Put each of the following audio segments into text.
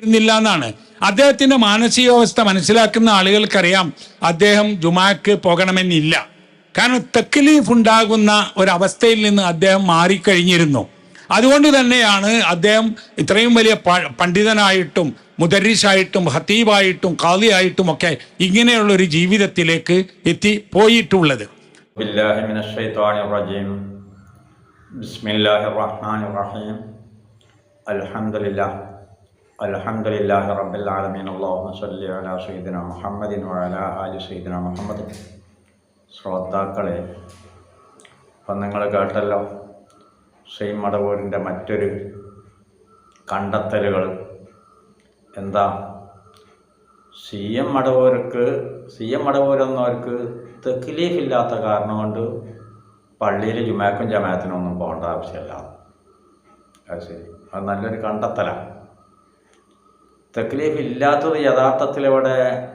ഇരുന്നില്ല എന്നാണ് അദ്ദേഹത്തിന്റെ മാനസികാവസ്ഥ മനസ്സിലാക്കുന്ന ആളുകൾക്കറിയാം അദ്ദേഹം ജുമാക്ക് പോകണമെന്നില്ല. കാരണം തെക്കലീഫ് ഉണ്ടാകുന്ന ഒരവസ്ഥയിൽ നിന്ന് അദ്ദേഹം മാറിക്കഴിഞ്ഞിരുന്നു. അതുകൊണ്ട് തന്നെയാണ് അദ്ദേഹം ഇത്രയും വലിയ പണ്ഡിതനായിട്ടും മുദരീഷായിട്ടും ഹത്തീബായിട്ടും കാളിയായിട്ടും ഒക്കെ ഇങ്ങനെയുള്ള ഒരു ജീവിതത്തിലേക്ക് എത്തി പോയിട്ടുള്ളത്. ബിസ്മില്ലാഹിർ റഹ്മാനിർ റഹീം الحمد لله الحمد لله رب العالمين اللهم صل على سيدنا محمد وعلى آل سيدنا محمد ശ്രോതാക്കളെ അപ്പം നിങ്ങൾ കേട്ടല്ലോ ഷെയ്ൻ മടവൂരിൻ്റെ മറ്റൊരു കണ്ടെത്തലുകൾ എന്താ സി എം മടവൂർക്ക് സി എം മടവൂരെന്നവർക്ക് തെക്കിലീഫ് ഇല്ലാത്ത കാരണം കൊണ്ട് പള്ളിയിൽ ജുമാക്കും ജമാത്തിനും ഒന്നും പോകേണ്ട ആവശ്യമില്ല അത് ശരി അത് നല്ലൊരു കണ്ടെത്തലാണ് തെക്കിലീഫ് ഇല്ലാത്തത് യഥാർത്ഥത്തിൽ ഇവിടെ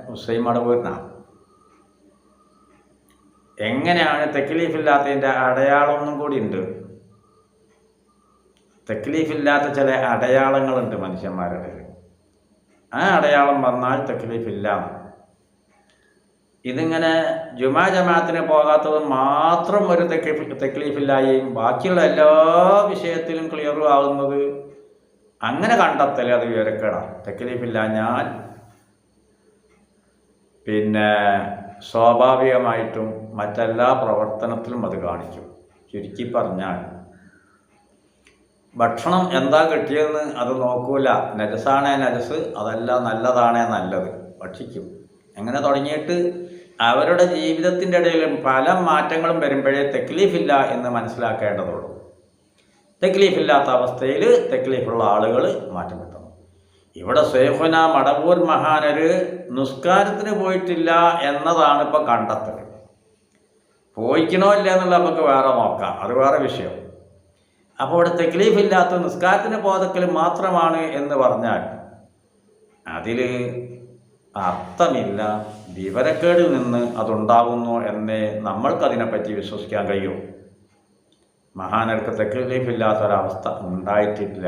ഹുസൈൻ മടവൂരിനാണ് എങ്ങനെയാണ് തെക്കിലീഫില്ലാത്തതിന്റെ അടയാളമൊന്നും കൂടി ഉണ്ട്. തെക്കിലീഫില്ലാത്ത ചില അടയാളങ്ങളുണ്ട് മനുഷ്യന്മാരുടെ ആ അടയാളം വന്നാൽ തെക്കിലീഫില്ല ഇതിങ്ങനെ ജുമാ ജമാഅത്തിന് പോകാത്തത് മാത്രം ഒരു തെക്ലീഫ് തെക്ലീഫില്ലായും ബാക്കിയുള്ള എല്ലാ വിഷയത്തിലും ക്ലിയറും ആകുന്നത് അങ്ങനെ കണ്ടെത്തൽ അത് വിവരക്കേടാണ് ഞാൻ പിന്നെ സ്വാഭാവികമായിട്ടും മറ്റെല്ലാ പ്രവർത്തനത്തിലും അത് കാണിക്കും. ചുരുക്കി പറഞ്ഞാൽ ഭക്ഷണം എന്താ കിട്ടിയതെന്ന് അത് നോക്കൂല. നജസാണേ നജസ് അതല്ല നല്ലതാണേ നല്ലത്. ഭക്ഷിക്കും. എങ്ങനെ തുടങ്ങിയിട്ട് അവരുടെ ജീവിതത്തിന്റെ ഇടയിലും പല മാറ്റങ്ങളും വരുമ്പോഴേ തെക്ലീഫില്ല എന്ന് മനസ്സിലാക്കേണ്ടതുള്ളൂ. തെക്ലീഫില്ലാത്ത അവസ്ഥയിൽ തെക്ലീഫുള്ള ആളുകൾ മാറ്റം കിട്ടണം ഇവിടെ സേഫുന മടവൂർ മഹാനര് നിസ്കാരത്തിന് പോയിട്ടില്ല എന്നതാണ് ഇപ്പോൾ കണ്ടെത്തൽ പോയിക്കണോ ഇല്ല എന്നുള്ള നമുക്ക് വേറെ നോക്കാം. അത് വേറെ വിഷയം. അപ്പോൾ ഇവിടെ തെക്ലീഫില്ലാത്ത നിസ്കാരത്തിന് പോതക്കൽ മാത്രമാണ് എന്ന് പറഞ്ഞാൽ അതിൽ അർത്ഥമില്ല. വിവരക്കേടിൽ നിന്ന് അതുണ്ടാകുന്നു എന്നേ നമ്മൾക്കതിനെപ്പറ്റി വിശ്വസിക്കാൻ കഴിയൂ. മഹാനർക്ക് തെക്ലീഫില്ലാത്തൊരവസ്ഥ ഉണ്ടായിട്ടില്ല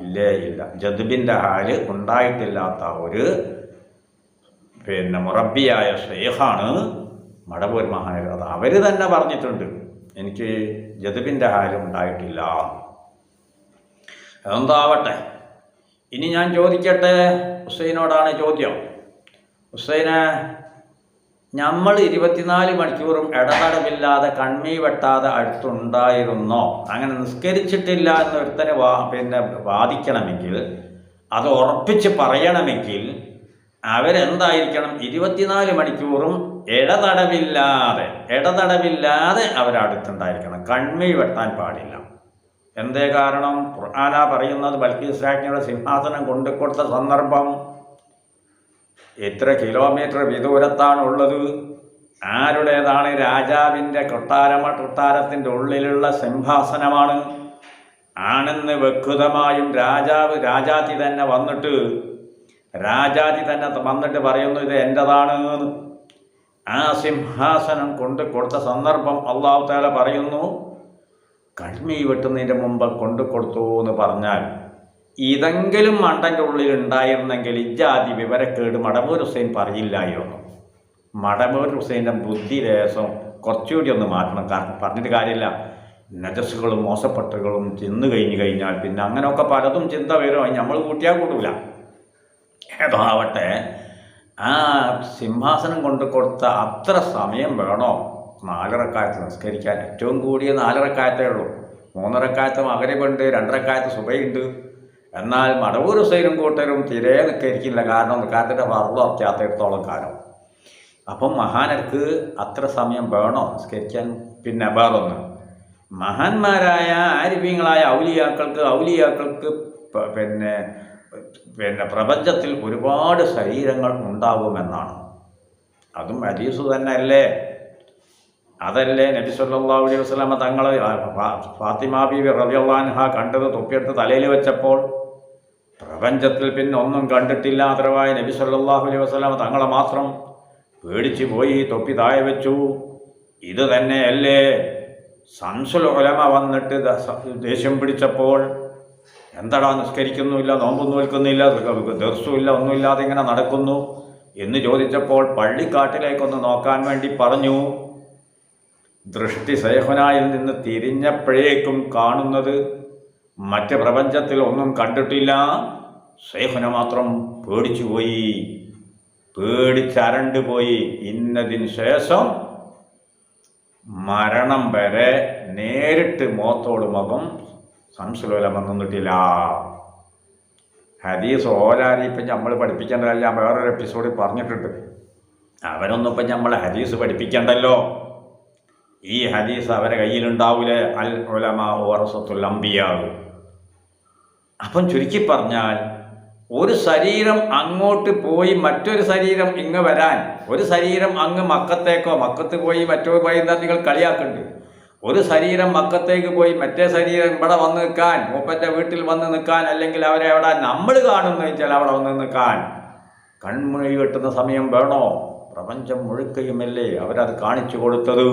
ഇല്ലേ ഇല്ല. ജദുബിന്റെ ഹാൽ ഉണ്ടായിട്ടില്ലാത്ത ഒരു പിന്നെ മുറബിയായ ഷെയ്ഖാണ് മടവൂർ മഹാനർ അത് അവർ തന്നെ പറഞ്ഞിട്ടുണ്ട് എനിക്ക് ജദുബിന്റെ ഹാൽ ഉണ്ടായിട്ടില്ല. അതെന്താവട്ടെ? ഇനി ഞാൻ ചോദിക്കട്ടെ? ഹുസൈനോടാണ് ചോദ്യം. ഹുസൈനെ നമ്മൾ ഇരുപത്തിനാല് മണിക്കൂറും ഇടതടവില്ലാതെ കൺമീ വെട്ടാതെ അടുത്തുണ്ടായിരുന്നോ? അങ്ങനെ നിസ്കരിച്ചിട്ടില്ല എന്ന് ഒരുത്തനെ വാ പിന്നെ വാദിക്കണമെങ്കിൽ അത് ഉറപ്പിച്ച് പറയണമെങ്കിൽ അവരെന്തായിരിക്കണം? ഇരുപത്തിനാല് മണിക്കൂറും ഇടതടവില്ലാതെ ഇടതടവില്ലാതെ അവരടുത്തുണ്ടായിരിക്കണം. കൺമീ വെട്ടാൻ പാടില്ല. എന്തേ കാരണം? ഖുർആാന പറയുന്നത് ബൽക്കീസ് രാജ്ഞിയുടെ സിംഹാസനം കൊണ്ടുകൊടുത്ത സന്ദർഭം എത്ര കിലോമീറ്റർ വിദൂരത്താണ് ഉള്ളത് ആരുടേതാണ് രാജാവിന്റെ കൊട്ടാരമ കൊട്ടാരത്തിന്റെ ഉള്ളിലുള്ള സിംഹാസനമാണ് ആണെന്ന് വ്യക്തമായും രാജാവ് രാജാതി തന്നെ വന്നിട്ട് രാജാതി തന്നെ വന്നിട്ട് പറയുന്നു ഇത് എന്റെതാണ്. ആ സിംഹാസനം കൊണ്ട് കൊടുത്ത സന്ദർഭം അള്ളാഹു താല പറയുന്നു കൺമീ വെട്ടുന്നതിന്റെ മുമ്പ് കൊണ്ടു കൊടുത്തു എന്ന് പറഞ്ഞാൽ ഇതെങ്കിലും മണ്ടന്റെ ഉള്ളിൽ ഉണ്ടായിരുന്നെങ്കിൽ ഇജാതി വിവരക്കേട് മടമൂർ ഹുസൈൻ പറയില്ലായിരുന്നു. മടമൂർ ഹുസൈന്റെ ബുദ്ധി രേസം കുറച്ചുകൂടി ഒന്ന് മാറ്റണം. കാരണം പറഞ്ഞിട്ട് കാര്യമില്ല. നജസ്സുകളും മോശപ്പെട്ടകളും തിന്നു കഴിഞ്ഞു കഴിഞ്ഞാൽ പിന്നെ അങ്ങനെയൊക്കെ പലതും ചിന്ത വരും. നമ്മൾ കൂട്ടിയാൽ കൂട്ടില്ല ഏതാവട്ടെ ആ സിംഹാസനം കൊണ്ട് കൊടുത്ത അത്ര സമയം വേണോ? നാലരക്കാലത്ത് നിസ്കരിക്കാൻ ഏറ്റവും കൂടിയ നാലരക്കാലത്തേ ഉള്ളൂ. മൂന്നരക്കാലത്ത് മകരവുണ്ട് രണ്ടരക്കാലത്ത് സുബയുണ്ട് എന്നാൽ മടവൂർ ഹുസൈനും കൂട്ടരും തിരെ നിൽക്കരിക്കില്ല കാരണം നിൽക്കാത്തിന്റെ വറു അത്യാത്തിടത്തോളം കാലം. അപ്പം മഹാനർക്ക് അത്ര സമയം വേണോ? നിസ്കരിക്കാൻ പിന്നെ വേറൊന്ന്. മഹാന്മാരായ ആരിഫ്യങ്ങളായ ഔലിയാക്കൾക്ക് ഔലിയാക്കൾക്ക് പിന്നെ പിന്നെ പ്രപഞ്ചത്തിൽ ഒരുപാട് ശരീരങ്ങൾ ഉണ്ടാകുമെന്നാണ് അതും അലീസു തന്നെ അല്ലേ അതല്ലേ നബി സല്ലല്ലാഹു അലൈഹി വസ്ലാമ തങ്ങൾ ഫാത്തിമ ബീവി റളിയല്ലാഹു കണ്ടത് തൊപ്പിയെടുത്ത് തലയിൽ വെച്ചപ്പോൾ പ്രപഞ്ചത്തിൽ പിന്നെ ഒന്നും കണ്ടിട്ടില്ലാത്തരവായ നബി സല്ലല്ലാഹു അലൈഹി വസ്ലാം തങ്ങളെ മാത്രം പേടിച്ചു പോയി തൊപ്പി താഴെ വെച്ചു. ഇത് തന്നെയല്ലേ? സംസുൽ ഉലമ വന്നിട്ട് ദേഷ്യം പിടിച്ചപ്പോൾ എന്താടാ നിസ്കരിക്കുന്നുമില്ല നോമ്പൊന്നും നിൽക്കുന്നില്ല ദർശമില്ല ഒന്നുമില്ലാതെ ഇങ്ങനെ നടക്കുന്നു എന്ന് ചോദിച്ചപ്പോൾ പള്ളിക്കാട്ടിലേക്കൊന്ന് നോക്കാൻ വേണ്ടി പറഞ്ഞു. ദൃഷ്ടി സേഹനായിൽ നിന്ന് തിരിഞ്ഞപ്പോഴേക്കും കാണുന്നത് മറ്റ് പ്രപഞ്ചത്തിൽ ഒന്നും കണ്ടിട്ടില്ല. സേഹന മാത്രം പേടിച്ചുപോയി പേടിച്ചരണ്ട് പോയി. ഇന്നതിന് ശേഷം മരണം വരെ നേരിട്ട് മോത്തോട് മുഖം സംശുലോലം നിന്നിട്ടില്ല ഹദീസ് ഓലാരി ഇപ്പം നമ്മൾ പഠിപ്പിക്കേണ്ടതല്ല. വേറൊരു എപ്പിസോഡിൽ പറഞ്ഞിട്ടുണ്ട്. അവരൊന്നും ഇപ്പം നമ്മൾ ഹദീസ് പഠിപ്പിക്കണ്ടല്ലോ. ഈ ഹദീസ് അവരെ കയ്യിലുണ്ടാവില്ലേ അൽ ഉലമ ഓറസത്തുൽ അമ്പിയാവ് അപ്പം ചുരുക്കി പറഞ്ഞാൽ ഒരു ശരീരം അങ്ങോട്ട് പോയി മറ്റൊരു ശരീരം ഇങ്ങ് വരാൻ ഒരു ശരീരം അങ്ങ് മക്കത്തേക്കോ മക്കത്ത് പോയി മറ്റോ പോയി എന്താ നിങ്ങൾ കളിയാക്കുന്നുണ്ട് ഒരു ശരീരം മക്കത്തേക്ക് പോയി മറ്റേ ശരീരം ഇവിടെ വന്ന് നിൽക്കാൻ മൂപ്പന്റെ വീട്ടിൽ വന്ന് നിൽക്കാൻ അല്ലെങ്കിൽ അവരെ എവിടെ നമ്മൾ കാണുന്ന വെച്ചാൽ അവിടെ വന്ന് നിൽക്കാൻ. കൺമൊഴി വെട്ടുന്ന സമയം വേണോ? പ്രപഞ്ചം മുഴുക്കയുമല്ലേ അവരത് കാണിച്ചു കൊടുത്തത്?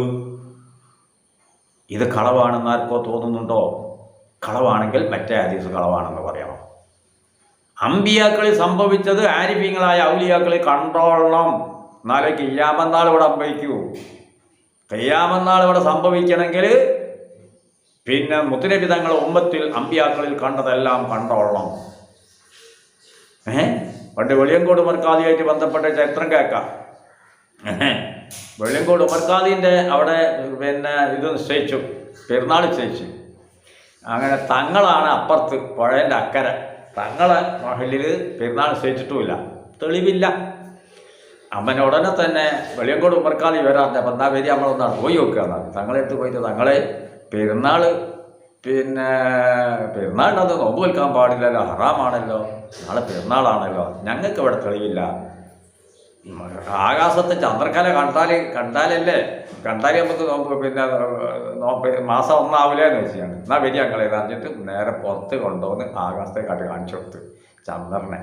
ഇത് കളവാണെന്ന് ആർക്കോ തോന്നുന്നുണ്ടോ? കളവാണെങ്കിൽ മറ്റേ ഹദീസ് കളവാണെന്ന് പറയണം അമ്പിയാക്കളിൽ സംഭവിച്ചത് ആരിഫീങ്ങളായ ഔലിയാക്കളിൽ കണ്ടോളണം. എന്നാലേ കിയ്യാമന്നാൾ ഇവിടെ അമ്പയിക്കൂ. കയ്യാമന്നാൾ ഇവിടെ സംഭവിക്കണമെങ്കിൽ പിന്നെ മുത്തുനബി തങ്ങൾ ഉമ്മത്തിൽ അമ്പിയാക്കളിൽ കണ്ടതെല്ലാം കണ്ടോളണം. ഏ പണ്ട് വെളിയങ്കോട് മർക്കാദിയായിട്ട് ബന്ധപ്പെട്ട ചരിത്രം കേൾക്കാം. ഏഹ്. വെള്ളിയങ്കോട് ഉമർക്കാദീന്റെ അവിടെ പിന്നെ ഇത് നിശ്ചയിച്ചു. പെരുന്നാൾ നിശ്ചയിച്ചു. അങ്ങനെ തങ്ങളാണ് അപ്പുറത്ത് പുഴേന്റെ അക്കരെ. തങ്ങളെ മഹലിൽ പെരുന്നാൾ നിശ്ചയിച്ചിട്ടുമില്ല. തെളിവില്ല. അമ്മൻ ഉടനെ തന്നെ വെളിയങ്കോട് ഉമർക്കാദി വരാറില്ല. അപ്പം എന്നാ പേര് നമ്മളൊന്നാണ് പോയി നോക്കുക എന്നാണ്. തങ്ങളെടുത്ത് പോയിട്ട് തങ്ങളെ പെരുന്നാൾ പിന്നെ പെരുന്നാളിനത് നോമ്പ് വിൽക്കാൻ പാടില്ലല്ലോ. ഹറാമാണല്ലോ. നാളെ പെരുന്നാളാണല്ലോ. ഞങ്ങൾക്ക് ഇവിടെ തെളിവില്ല. ആകാശത്ത് ചന്ദ്രക്കല കണ്ടാൽ കണ്ടാലല്ലേ? കണ്ടാലേ നമുക്ക് പിന്നെ നോമ്പ് മാസം ഒന്നാവില്ലേ എന്ന് വെച്ചാണ് എന്നാൽ വലിയ ഞങ്ങളെ പറഞ്ഞിട്ട് നേരെ പുറത്ത് കൊണ്ടുവന്ന് ആകാശത്തെ കാട്ടി കാണിച്ചു കൊടുത്ത്. ചന്ദ്രനെ.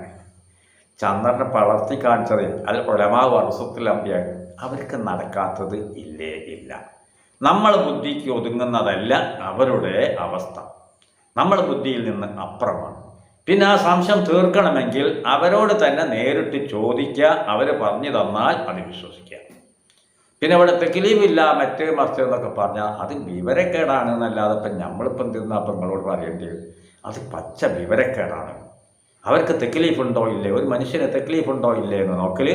ചന്ദ്രനെ പളർത്തി കാണിച്ചത് അത് ഉലമാ വർഷത്തിലമ്പിയാണ് അവർക്ക് നടക്കാത്തത് ഇല്ലേ ഇല്ല. നമ്മൾ ബുദ്ധിക്ക് ഒതുങ്ങുന്നതല്ല അവരുടെ അവസ്ഥ. നമ്മൾ ബുദ്ധിയിൽ നിന്ന് അപ്പുറമാണ് പിന്നെ ആ സംശയം തീർക്കണമെങ്കിൽ അവരോട് തന്നെ നേരിട്ട് ചോദിക്കുക അവർ പറഞ്ഞു തന്നാൽ അത് വിശ്വസിക്കുക. പിന്നെ ഇവിടെ തെക്കിലീവില്ല മറ്റേ മറിച്ച് എന്നൊക്കെ പറഞ്ഞാൽ അത് വിവരക്കേടാണ് എന്നല്ലാതെ ഇപ്പം നമ്മളിപ്പം തിന്നാ അപ്പം നിങ്ങളോട് പറയേണ്ടത് അത് പച്ച വിവരക്കേടാണ്. അവർക്ക് തെക്കിലീഫ് ഉണ്ടോ ഇല്ലേ? ഒരു മനുഷ്യന് തെക്കിലീഫ് ഉണ്ടോ ഇല്ലേ എന്ന് നോക്കൽ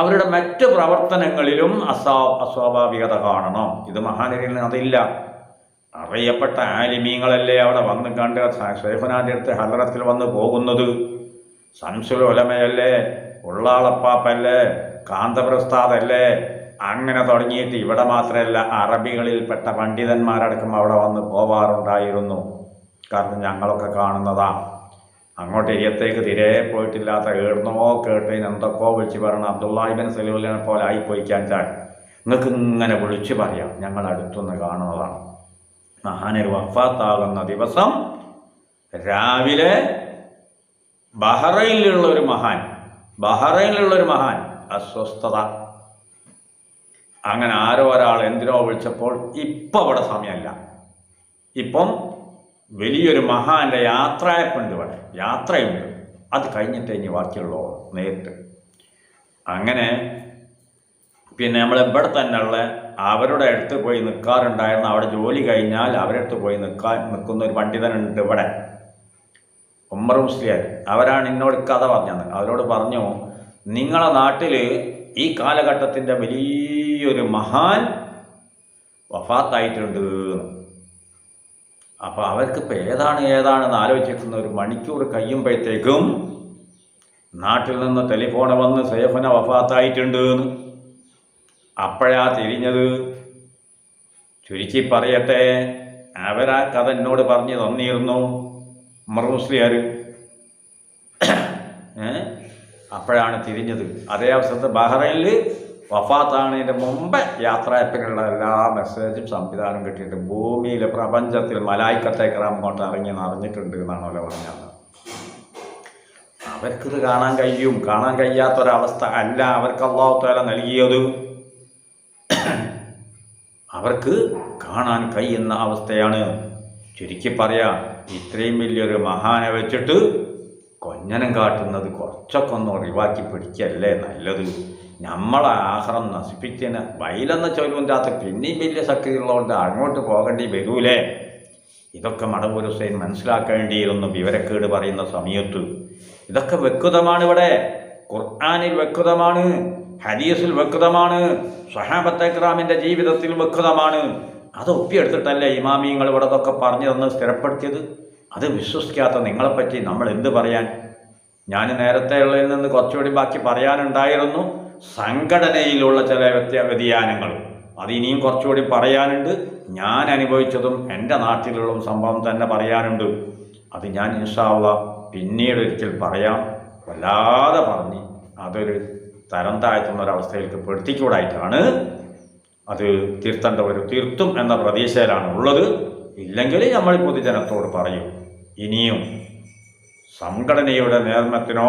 അവരുടെ മറ്റ് പ്രവർത്തനങ്ങളിലും അസ്വാ അസ്വാഭാവികത കാണണം. ഇത് മഹാനരിയിൽ അതില്ല. അറിയപ്പെട്ട ആലിമീങ്ങളല്ലേ അവിടെ വന്ന് കണ്ട് ഷേഫനാന്റെ അടുത്ത് ഹലറത്തിൽ വന്ന് പോകുന്നത്? സംസുൽ ഒലമയല്ലേ ഉള്ളാളപ്പാപ്പല്ലേ? കാന്തപ്രസ്താദല്ലേ അങ്ങനെ തുടങ്ങിയിട്ട് ഇവിടെ മാത്രമല്ല അറബികളിൽപ്പെട്ട പണ്ഡിതന്മാരടക്കം അവിടെ വന്ന് പോവാറുണ്ടായിരുന്നു. കാരണം ഞങ്ങളൊക്കെ കാണുന്നതാ. അങ്ങോട്ട് ഇരിയത്തേക്ക് തിരെ പോയിട്ടില്ലാത്ത ഏടുന്നോ കേട്ടതിന് എന്തൊക്കെയോ വിളിച്ച് പറയണം അബ്ദുല്ലാഹിബിൻ സലൂലിനെ പോലെ ആയിപ്പോയിക്കാൻ ചാൻ നിങ്ങൾക്ക് ഇങ്ങനെ വിളിച്ചു പറയാം. ഞങ്ങൾ അടുത്തുനിന്ന് കാണുന്നതാണ്. മഹാനൊരു വഫാത്താകുന്ന ദിവസം രാവിലെ ബഹ്റൈനിലുള്ള ഒരു മഹാൻ ബഹ്റൈനിലുള്ള ഒരു മഹാൻ അസ്വസ്ഥത. അങ്ങനെ ആരോ ഒരാൾ എന്തിനോ വിളിച്ചപ്പോൾ ഇപ്പം അവിടെ സമയമല്ല ഇപ്പം വലിയൊരു മഹാന്റെ യാത്രയപ്പുണ്ട് ഇവിടെ യാത്രയുണ്ട്. അത് കഴിഞ്ഞിട്ട് ഇനി ബാക്കിയുള്ളൂ നേരിട്ട്. അങ്ങനെ പിന്നെ നമ്മൾ ഇവിടെ തന്നെയുള്ള അവരുടെ അടുത്ത് പോയി നിൽക്കാറുണ്ടായിരുന്നു അവിടെ ജോലി കഴിഞ്ഞാൽ അവരുടെ അടുത്ത് പോയി നിൽക്കാൻ നിൽക്കുന്ന ഒരു പണ്ഡിതനുണ്ട് ഇവിടെ. ഉമ്മർ മുസ്ലിയാർ. അവരാണ് എന്നോട് കഥ പറഞ്ഞത്. അവരോട് പറഞ്ഞു നിങ്ങളെ നാട്ടിൽ ഈ കാലഘട്ടത്തിന്റെ വലിയൊരു മഹാൻ വഫാത്തായിട്ടുണ്ട്. അപ്പോൾ അവർക്കിപ്പോൾ ഏതാണ് ഏതാണെന്ന് ആലോചിക്കുന്ന ഒരു മണിക്കൂർ കഴിയുമ്പോഴത്തേക്കും നാട്ടിൽ നിന്ന് ടെലിഫോൺ വന്ന് സേഫന വഫാത്തായിട്ടുണ്ട് എന്ന്. അപ്പോഴാ തിരിഞ്ഞത്? ചുരുക്കി പറയട്ടെ അവരാ കഥ എന്നോട് പറഞ്ഞു തന്നിരുന്നു. മറുമുസ്ലിയാർ അപ്പോഴാണ് തിരിഞ്ഞത്. അതേ അവസരത്ത് ബഹ്റൈനിൽ വഫാത്താണതിന്റെ മുമ്പ് യാത്രയപ്പിനുള്ള എല്ലാ മെസ്സേജും സംവിധാനം കിട്ടിയിട്ട് ഭൂമിയിലെ പ്രപഞ്ചത്തിൽ മലായിക്കത്തെ അങ്ങോട്ട് ഇറങ്ങി നിറഞ്ഞിട്ടുണ്ട് അവരെ പറഞ്ഞത്. അവർക്കിത് കാണാൻ കഴിയും. കാണാൻ കഴിയാത്തൊരവസ്ഥ അല്ല അവർക്ക് അള്ളാഹുത്തോല നൽകിയത്. അവർക്ക് കാണാൻ കഴിയുന്ന അവസ്ഥയാണ്. ചുരുക്കി പറയാം ഇത്രയും വലിയൊരു മഹാനെ വെച്ചിട്ട് കൊഞ്ഞനം കാട്ടുന്നത് കുറച്ചൊക്കെ ഒന്ന് ഒഴിവാക്കി പിടിക്കല്ലേ നല്ലത്. നമ്മളെ ആഹാരം നശിപ്പിച്ചതിന് വയലെന്ന ചോദ്യമില്ലാത്ത പിന്നെയും വലിയ ശക്തി ഉള്ളതുകൊണ്ട് അങ്ങോട്ട് പോകേണ്ടി വരൂലേ? ഇതൊക്കെ മടവൂർ ഹുസൈൻ മനസ്സിലാക്കേണ്ടിയിരുന്നു വിവരക്കേട് പറയുന്ന സമയത്ത്. ഇതൊക്കെ വ്യക്തമാണ് ഇവിടെ. ഖുർആാനിൽ വ്യക്തമാണ്. ഹദീസിൽ വ്യക്തമാണ് സഹാബത്തേക്രാമിന്റെ ജീവിതത്തിൽ വ്യക്തമാണ് അത് ഒപ്പിയെടുത്തിട്ടല്ലേ ഇമാമിയങ്ങൾ ഇവിടെ ഇതൊക്കെ പറഞ്ഞു തന്ന് സ്ഥിരപ്പെടുത്തിയത്? അത് വിശ്വസിക്കാത്ത നിങ്ങളെപ്പറ്റി നമ്മൾ എന്ത് പറയാൻ? ഞാൻ നേരത്തെ ഉള്ളതിൽ നിന്ന് കുറച്ചുകൂടി ബാക്കി പറയാനുണ്ടായിരുന്നു. സംഘടനയിലുള്ള ചില വ്യത്യ വ്യതിയാനങ്ങൾ. അത് ഇനിയും കുറച്ചുകൂടി പറയാനുണ്ട്. ഞാൻ അനുഭവിച്ചതും എന്റെ നാട്ടിലുള്ള സംഭവം തന്നെ പറയാനുണ്ട്. അത് ഞാൻ ഇൻഷാള്ള പിന്നീട് ഒരിക്കൽ പറയാം. വല്ലാതെ പറഞ്ഞ് അതൊരു തരം താഴ്ത്തുന്ന ഒരവസ്ഥയിലേക്ക് പെടുത്തിക്കൂടായിട്ടാണ് അത് തിരുത്തേണ്ട ഒരു തീർത്തും എന്ന പ്രതീക്ഷയിലാണ് ഉള്ളത്. ഇല്ലെങ്കിൽ നമ്മൾ പൊതുജനത്തോട് പറയും ഇനിയും സംഘടനയുടെ നേർമ്മത്തിനോ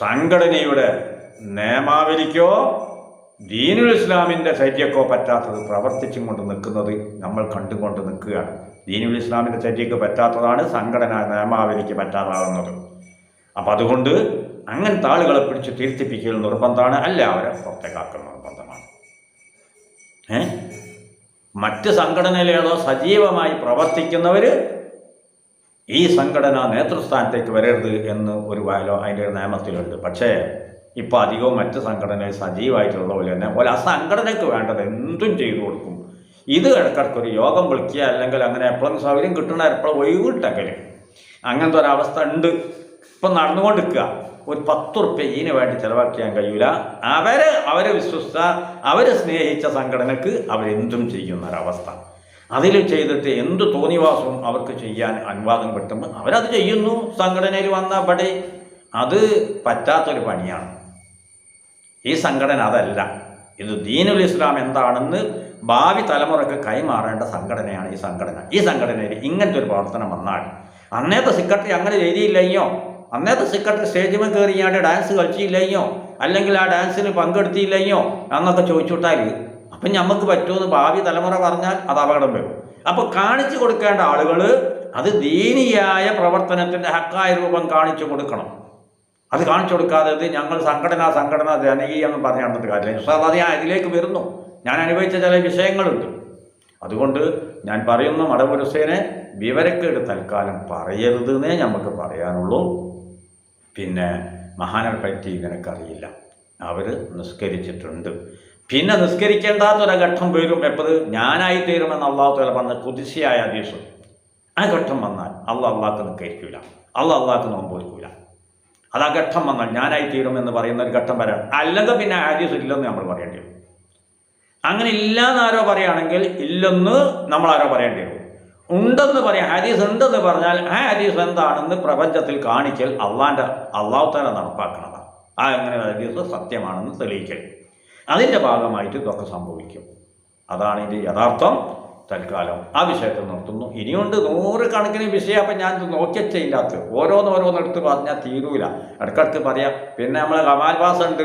സംഘടനയുടെ നിയമാവലിക്കോ ദീനുൽ ഇസ്ലാമിന്റെ ചര്യക്കോ പറ്റാത്തത് പ്രവർത്തിച്ചും കൊണ്ട് നിൽക്കുന്നത് നമ്മൾ കണ്ടുകൊണ്ട് നിൽക്കുകയാണ്. ദീനുൽ ഇസ്ലാമിന്റെ ചര്യക്ക് പറ്റാത്തതാണ് സംഘടന നിയമാവലിക്ക് പറ്റാതാകുന്നത് അപ്പം അതുകൊണ്ട് അങ്ങനത്തെ ആളുകളെ പിടിച്ച് തിരുത്തിപ്പിക്കൽ നിർബന്ധമാണ്. അല്ല അവരെ പുറത്തേക്കാക്കൽ നിർബന്ധമാണ്. ഏ? മറ്റ് സംഘടനയിലേതോ സജീവമായി പ്രവർത്തിക്കുന്നവർ ഈ സംഘടന നേതൃസ്ഥാനത്തേക്ക് വരരുത് എന്ന് ഒരു വാലോ അതിന്റെ ഒരു നിയമത്തിലുണ്ട്. പക്ഷേ ഇപ്പോൾ അധികവും മറ്റ് സംഘടനയിൽ സജീവമായിട്ടുള്ള പോലെ തന്നെ പോലെ ആ സംഘടനയ്ക്ക് വേണ്ടത് എന്തും ചെയ്തു കൊടുക്കും. ഇത് ഇടക്കിടക്ക് ഒരു യോഗം വിളിക്കുക അല്ലെങ്കിൽ അങ്ങനെ എപ്പോഴും സൗകര്യം കിട്ടണ എപ്പോഴും ഒഴിവിട്ടെങ്കിൽ അങ്ങനത്തെ ഒരവസ്ഥ ഉണ്ട്. ഇപ്പം നടന്നുകൊണ്ടിരിക്കുക. ഒരു പത്ത് റുപ്യ ഇതിന് വേണ്ടി ചിലവാക്കിയാൻ കഴിയില്ല അവരെ അവരെ വിശ്വസിച്ച അവരെ സ്നേഹിച്ച സംഘടനക്ക് അവരെന്തും ചെയ്യുന്ന ഒരവസ്ഥ അതിൽ ചെയ്തിട്ട് എന്ത് തോന്നിവാസവും അവർക്ക് ചെയ്യാൻ അനുവാദം കിട്ടുമ്പോൾ അവരത് ചെയ്യുന്നു. സംഘടനയിൽ വന്ന പടി അത് പറ്റാത്തൊരു പണിയാണ്. ഈ സംഘടന അതല്ല. ഇത് ദീനുൽ ഇസ്ലാം എന്താണെന്ന് ഭാവി തലമുറയ്ക്ക് കൈമാറേണ്ട സംഘടനയാണ് ഈ സംഘടന. ഈ സംഘടനയിൽ ഇങ്ങനത്തെ ഒരു പ്രവർത്തനം വന്നാൽ അന്നേത്തെ സെക്രട്ടറി അങ്ങനെ ചെയ്തില്ലയോ അന്നേത്തെ സെക്രട്ടറി സ്റ്റേജിൽ ഞാൻ ഡാൻസ് കളിച്ചില്ലയോ അല്ലെങ്കിൽ ആ ഡാൻസിന് പങ്കെടുത്തില്ലയോ എന്നൊക്കെ ചോദിച്ചുവിട്ടാൽ അപ്പം നമുക്ക് പറ്റുമെന്ന് ഭാവി തലമുറ പറഞ്ഞാൽ അത് അപകടം വരും. അപ്പോൾ കാണിച്ചു കൊടുക്കേണ്ട ആളുകൾ അത് ദീനിയായ പ്രവർത്തനത്തിന്റെ ഹക്കായ രൂപം കാണിച്ചു കൊടുക്കണം. അത് കാണിച്ചു കൊടുക്കാതെ ഞങ്ങൾ സംഘടന സംഘടന ജനകീയ എന്ന് പറഞ്ഞിട്ട് കാര്യമില്ല. സാർ അത് ഞാൻ ഇതിലേക്ക് വരുന്നു. ഞാൻ അനുഭവിച്ച ചില വിഷയങ്ങളുണ്ട്. അതുകൊണ്ട് ഞാൻ പറയുന്ന മടപുരുസേനെ വിവരക്കേട് തൽക്കാലം പറയരുതെന്നേ നമുക്ക് പറയാനുള്ളൂ. പിന്നെ മഹാനെ പറ്റി നിനക്കറിയില്ല അവർ നിസ്കരിച്ചിട്ടുണ്ട്. പിന്നെ നിസ്കരിക്കേണ്ടാത്തൊരു ഘട്ടം വരും എപ്പോൾ ഞാനായി തീരുമെന്ന് അള്ളാഹു തല പറഞ്ഞ കുതിശയായ ഹദീസ് ആ ഘട്ടം വന്നാൽ അള്ളാഹ് അള്ളാഹ്ക്ക് നിസ്കരിക്കൂല. അള്ളാഹ് അള്ളാഹ്ക്ക് നോമ്പ് വയ്ക്കൂല അത് ആ ഘട്ടം വന്നാൽ ഞാനായി തീരുമെന്ന് പറയുന്ന ഒരു ഘട്ടം വരാം അല്ലെങ്കിൽ പിന്നെ ഹദീസ് ഇല്ലെന്ന് നമ്മൾ പറയേണ്ടി വരും. അങ്ങനെ ഇല്ലാന്ന് ആരോ പറയുകയാണെങ്കിൽ ഇല്ലെന്ന് നമ്മൾ ആരോ പറയേണ്ടി വരും. ഉണ്ടെന്ന് പറയാം ഹദീസ് ഉണ്ടെന്ന് പറഞ്ഞാൽ ആ ഹദീസ് എന്താണെന്ന് പ്രപഞ്ചത്തിൽ കാണിക്കൽ അള്ളാന്റെ അള്ളാഹു തന്നെ നടപ്പാക്കുന്നതാണ് ആ എങ്ങനെ ഹദീസ് സത്യമാണെന്ന് തെളിയിക്കൽ. അതിന്റെ ഭാഗമായിട്ട് ഇതൊക്കെ സംഭവിക്കും. അതാണ് ഇതിന്റെ യഥാർത്ഥം തൽക്കാലം. ആ വിഷയത്തിൽ നിർത്തുന്നു. ഇനിയുണ്ട് നൂറുകണക്കിന് വിഷയം അപ്പം ഞാൻ നോക്കിയതിന്റെ ഇല്ലാത്ത ഓരോന്നോരോന്നെടുത്ത് പറഞ്ഞാൽ തീരൂല. ഇടയ്ക്കിടയ്ക്ക് പറയാം. പിന്നെ നമ്മളെ കമാൽ ഉണ്ട്.